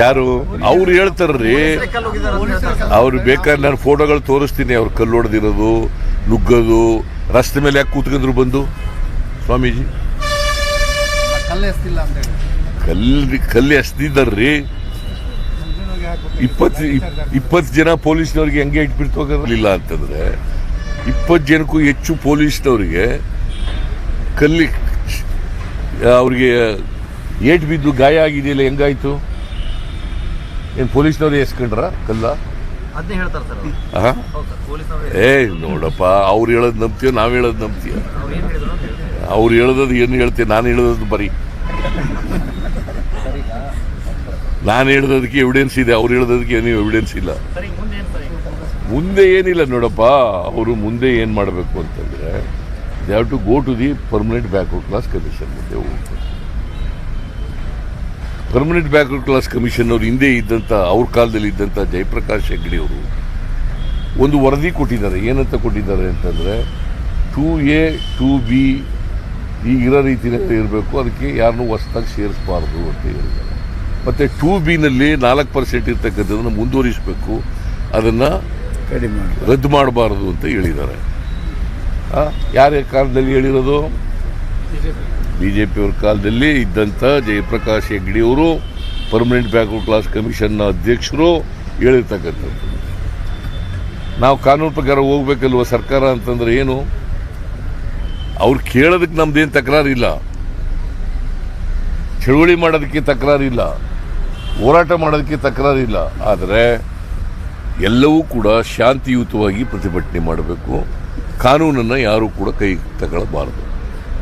ಯಾರು? ಅವ್ರು ಹೇಳ್ತಾರ್ರಿ. ಅವ್ರು ಬೇಕಾದ್ರೆ ನಾನು ಫೋಟೋಗಳು ತೋರಿಸ್ತೀನಿ, ಅವ್ರು ಕಲ್ಲು ಹೊಡೆದಿರೋದು, ನುಗ್ಗೋದು, ರಸ್ತೆ ಮೇಲೆ ಯಾಕೆ ಕೂತ್ಕೊಂಡ್ರು ಬಂದು? ಸ್ವಾಮೀಜಿ. ಕಲ್ಲು, ಕಲ್ಲಿ ಹಾಕ್ಬೇಕು. ಇಪ್ಪತ್ತು ಇಪ್ಪತ್ತು ಜನ ಪೊಲೀಸ್ನವ್ರಿಗೆ ಹೆಂಗೆ ಇಟ್ಬಿಡ್ತು ಹೋಗಿರಲಿಲ್ಲ ಅಂತಂದ್ರೆ ಇಪ್ಪತ್ತು ಜನಕ್ಕೂ ಹೆಚ್ಚು ಪೊಲೀಸ್ನವ್ರಿಗೆ ಕಲ್ಲಿ ಅವ್ರಿಗೆ ಏಟ್ ಬಿದ್ದು ಗಾಯ ಆಗಿದೆಯಲ್ಲ ಹೆಂಗಾಯ್ತು? ಏನು ಪೊಲೀಸ್ನವ್ರು ಎಸ್ಕೊಂಡ್ರ ಕಲ್ಲ? ಅದನ್ನೇ ಹೇಳ್ತಾರೆ ಸರ್ ಏ ನೋಡಪ್ಪ ಅವ್ರು ಹೇಳೋದು ನಂಬ್ತೀಯ ನಾವು ಹೇಳೋದು ನಂಬ್ತೀಯ? ಅವ್ರು ಹೇಳೋದು ಏನು ಹೇಳ್ತೀಯ ನಾನು ಹೇಳೋದು ಬರೀ. ನಾನು ಹೇಳೋದಕ್ಕೆ ಎವಿಡೆನ್ಸ್ ಇದೆ ಅವ್ರು ಹೇಳೋದಕ್ಕೆ ಏನು ಎವಿಡೆನ್ಸ್ ಇಲ್ಲ. ಮುಂದೆ ಏನಿಲ್ಲ ನೋಡಪ್ಪ ಅವರು ಮುಂದೆ ಏನು ಮಾಡಬೇಕು ಅಂತಂದರೆ they have to go to the permanent backward class condition ಮುಂದೆ ಹೋಗ್ಬೇಕು. ಪರ್ಮನೆಂಟ್ ಬ್ಯಾಕ್ವರ್ಡ್ ಕ್ಲಾಸ್ ಕಮಿಷನ್ ಅವರು ಹಿಂದೆ ಇದ್ದಂಥ ಅವ್ರ ಕಾಲದಲ್ಲಿ ಇದ್ದಂಥ ಜಯಪ್ರಕಾಶ್ ಹೆಗ್ಡಿ ಅವರು ಒಂದು ವರದಿ ಕೊಟ್ಟಿದ್ದಾರೆ. ಏನಂತ ಕೊಟ್ಟಿದ್ದಾರೆ ಅಂತಂದರೆ ಟೂ ಎ ಟೂ ಬಿ ಈಗಿರೋ ರೀತಿಯಲ್ಲಿ ಇರಬೇಕು. ಅದಕ್ಕೆ ಯಾರನ್ನೂ ಹೊಸ್ದಾಗಿ ಸೇರಿಸಬಾರ್ದು ಅಂತ ಹೇಳಿದ್ದಾರೆ. ಮತ್ತು ಟೂ ಬಿನಲ್ಲಿ ನಾಲ್ಕು ಪರ್ಸೆಂಟ್ ಇರ್ತಕ್ಕಂಥದ್ದನ್ನು ಮುಂದುವರಿಸಬೇಕು. ಅದನ್ನು ಕಡಿಮೆ ರದ್ದು ಮಾಡಬಾರ್ದು ಅಂತ ಹೇಳಿದ್ದಾರೆ. ಯಾರ ಕಾಲದಲ್ಲಿ ಹೇಳಿರೋದು? ಬಿ ಜೆ ಪಿಯವ್ರ ಕಾಲದಲ್ಲಿ ಇದ್ದಂಥ ಜಯಪ್ರಕಾಶ್ ಹೆಗ್ಡಿಯವರು ಪರ್ಮನೆಂಟ್ ಬ್ಯಾಕ್ವರ್ಡ್ ಕ್ಲಾಸ್ ಕಮಿಷನ್ನ ಅಧ್ಯಕ್ಷರು ಹೇಳಿರ್ತಕ್ಕಂಥದ್ದು. ನಾವು ಕಾನೂನು ಪ್ರಕಾರ ಹೋಗ್ಬೇಕಲ್ವ ಸರ್ಕಾರ ಅಂತಂದ್ರೆ ಏನು? ಅವ್ರು ಕೇಳೋದಕ್ಕೆ ನಮ್ದೇನು ತಕರಾರಿಲ್ಲ. ಚಳುವಳಿ ಮಾಡೋದಕ್ಕೆ ತಕರಾರಿಲ್ಲ. ಹೋರಾಟ ಮಾಡೋದಕ್ಕೆ ತಕರಾರಿಲ್ಲ. ಆದರೆ ಎಲ್ಲವೂ ಕೂಡ ಶಾಂತಿಯುತವಾಗಿ ಪ್ರತಿಭಟನೆ ಮಾಡಬೇಕು. ಕಾನೂನನ್ನು ಯಾರೂ ಕೂಡ ಕೈ ತಗೊಳ್ಳಬಾರದು.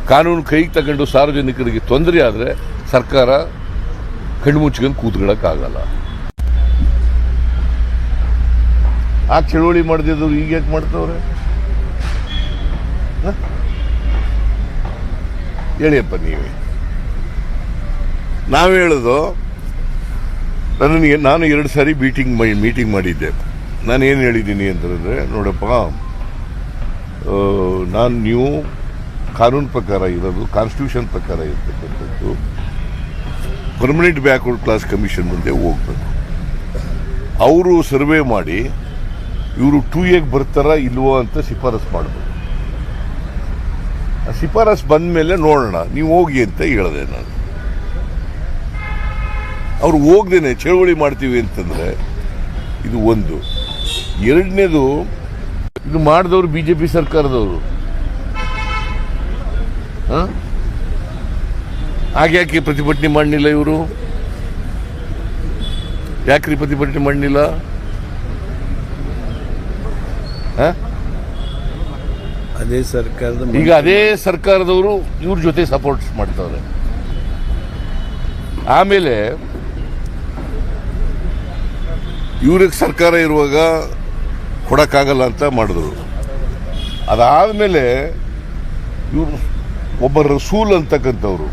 ಕಾನೂನು ಕೈಗೆ ತಗೊಂಡು ಸಾರ್ವಜನಿಕರಿಗೆ ತೊಂದರೆ ಆದರೆ ಸರ್ಕಾರ ಕಣ್ಣು ಮುಚ್ಕೊಂಡು ಕೂತ್ಕೊಳ್ಳೋಕ್ಕಾಗಲ್ಲ. ಆ ಚಳುವಳಿ ಮಾಡಿದ್ರು ಈಗ ಯಾಕೆ ಮಾಡ್ತವ್ರೆ? ಹೇಳಿಯಪ್ಪ ನೀವೇ. ನಾವು ಹೇಳೋದು ನನಗೆ ನಾನು ಎರಡು ಸಾರಿ ಮೀಟಿಂಗ್ ಮೀಟಿಂಗ್ ಮಾಡಿದ್ದೆ. ನಾನು ಏನು ಹೇಳಿದ್ದೀನಿ ಅಂತಂದರೆ, ನೋಡಪ್ಪ ನಾನು ನೀವು ಕಾನೂನು ಪ್ರಕಾರ ಇರೋದು ಕಾನ್ಸ್ಟಿಟ್ಯೂಷನ್ ಪ್ರಕಾರ ಇರತಕ್ಕಂಥದ್ದು. ಪರ್ಮನೆಂಟ್ ಬ್ಯಾಕ್ವರ್ಡ್ ಕ್ಲಾಸ್ ಕಮಿಷನ್ ಮುಂದೆ ಹೋಗ್ಬೇಕು. ಅವರು ಸರ್ವೆ ಮಾಡಿ, ಇವರು ಟೂ ಎಗೆ ಬರ್ತಾರಾ ಇಲ್ವೋ ಅಂತ ಶಿಫಾರಸ್ ಮಾಡಬೇಕು. ಆ ಶಿಫಾರಸ್ ಬಂದ ಮೇಲೆ ನೋಡೋಣ, ನೀವು ಹೋಗಿ ಅಂತ ಹೇಳಿದೆ ನಾನು. ಅವ್ರು ಹೋಗ್ದೇನೆ, ಚಳವಳಿ ಮಾಡ್ತೀವಿ ಅಂತಂದ್ರೆ ಇದು ಒಂದು. ಎರಡನೇದು, ಇದು ಮಾಡಿದವರು ಬಿ ಜೆ ಪಿ ಸರ್ಕಾರದವರು. ಹಾಗ್ಯಾಕೆ ಪ್ರತಿಭಟನೆ ಮಾಡಲಿಲ್ಲ ಇವರು? ಯಾಕ್ರಿ ಪ್ರತಿಭಟನೆ ಮಾಡಲಿಲ್ಲ? ಅದೇ ಸರ್ಕಾರದ ಈಗ ಅದೇ ಸರ್ಕಾರದವರು ಇವ್ರ ಜೊತೆ ಸಪೋರ್ಟ್ ಮಾಡ್ತಾರೆ. ಆಮೇಲೆ ಇವ್ರಿಗೆ ಸರ್ಕಾರ ಇರುವಾಗ ಕೊಡಕ್ಕಾಗಲ್ಲ ಅಂತ ಮಾಡಿದ್ರು. ಅದಾದಮೇಲೆ ಇವರು ಒಬ್ಬ ರಸೂಲ್ ಅಂತಕ್ಕಂಥವ್ರು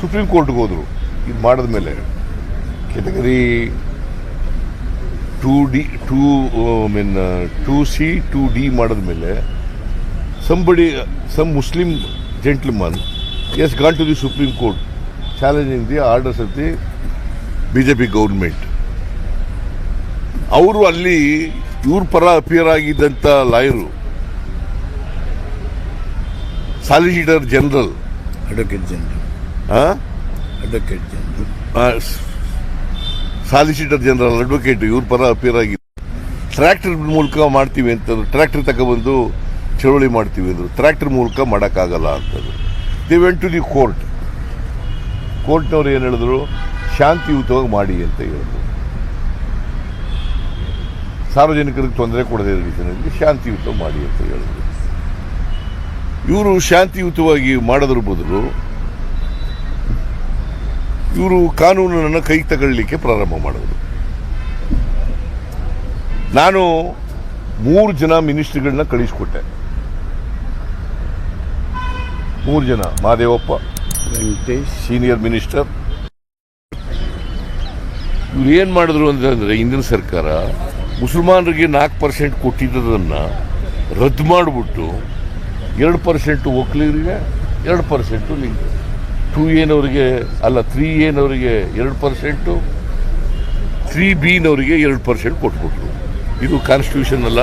ಸುಪ್ರೀಂ ಕೋರ್ಟ್ಗೆ ಹೋದರು. ಇದು ಮಾಡಿದ ಮೇಲೆ category two D, two I mean, two C, two D ಮಾಡಿದ ಮೇಲೆ somebody some Muslim gentleman has gone to the Supreme Court challenging the orders of the B J P government ಅವರು ಅಲ್ಲಿ ಇವ್ರ ಪರ appear ಆಗಿದ್ದಂಥ lawyer solicitor general advocate general advocate general solicitor general advocate ಇವ್ರ ಪರ appear ಆಗಿ tractor ಮೂಲಕ ಮಾಡ್ತೀವಿ ಅಂತಂದ್ರು ಟ್ರ್ಯಾಕ್ಟರ್ ತಗೊಬಂದು ಚಳುವಳಿ ಮಾಡ್ತೀವಿ ಅಂದರು ಟ್ರ್ಯಾಕ್ಟರ್ ಮೂಲಕ ಮಾಡೋಕ್ಕಾಗಲ್ಲ ಅಂತಂದ್ರು they went to the court ಕೋರ್ಟ್ನವ್ರು ಏನು ಹೇಳಿದ್ರು? ಶಾಂತಿಯುತವಾಗಿ ಮಾಡಿ ಅಂತ ಹೇಳಿದ್ರು. ಸಾರ್ವಜನಿಕರಿಗೆ ತೊಂದರೆ ಕೊಡದೇ ಇರಲಿ ರೀತಿಯಲ್ಲಿ ಶಾಂತಿಯುತ ಮಾಡಿ ಅಂತ ಹೇಳಿದ್ರು. ಇವರು ಶಾಂತಿಯುತವಾಗಿ ಮಾಡೋದ್ರ ಬದಲು ಇವರು ಕಾನೂನನ್ನು ಕೈ ತಗೊಳ್ಳಿಕ್ಕೆ ಪ್ರಾರಂಭ ಮಾಡಿದ್ರು. ನಾನು ಮೂರು ಜನ ಮಿನಿಸ್ಟ್ರಿಗಳನ್ನ ಕಳಿಸ್ಕೊಟ್ಟೆ. ಮೂರು ಜನ ಮಹಾದೇವಪ್ಪ ವೆಂಕಟೇಶ್. Senior minister. ಇವ್ರು ಏನು ಮಾಡಿದ್ರು ಅಂತಂದರೆ ಹಿಂದಿನ ಸರ್ಕಾರ ಮುಸಲ್ಮಾನರಿಗೆ ನಾಲ್ಕು ಪರ್ಸೆಂಟ್ ಕೊಟ್ಟಿದ್ದದನ್ನು ರದ್ದು ಮಾಡಿಬಿಟ್ಟು ಎರಡು ಪರ್ಸೆಂಟು ಒಕ್ಕಲಿಗರಿಗೆ ಎರಡು ಪರ್ಸೆಂಟು ಲಿಂಕ್. ಟೂ ಏನವರಿಗೆ ಅಲ್ಲ, ತ್ರೀ ಏನವರಿಗೆ ಎರಡು ಪರ್ಸೆಂಟು, ತ್ರೀ ಬಿನವರಿಗೆ ಎರಡು ಪರ್ಸೆಂಟ್ ಕೊಟ್ಬಿಟ್ರು. ಇದು ಕಾನ್ಸ್ಟಿಟ್ಯೂಷನ್ ಅಲ್ಲ?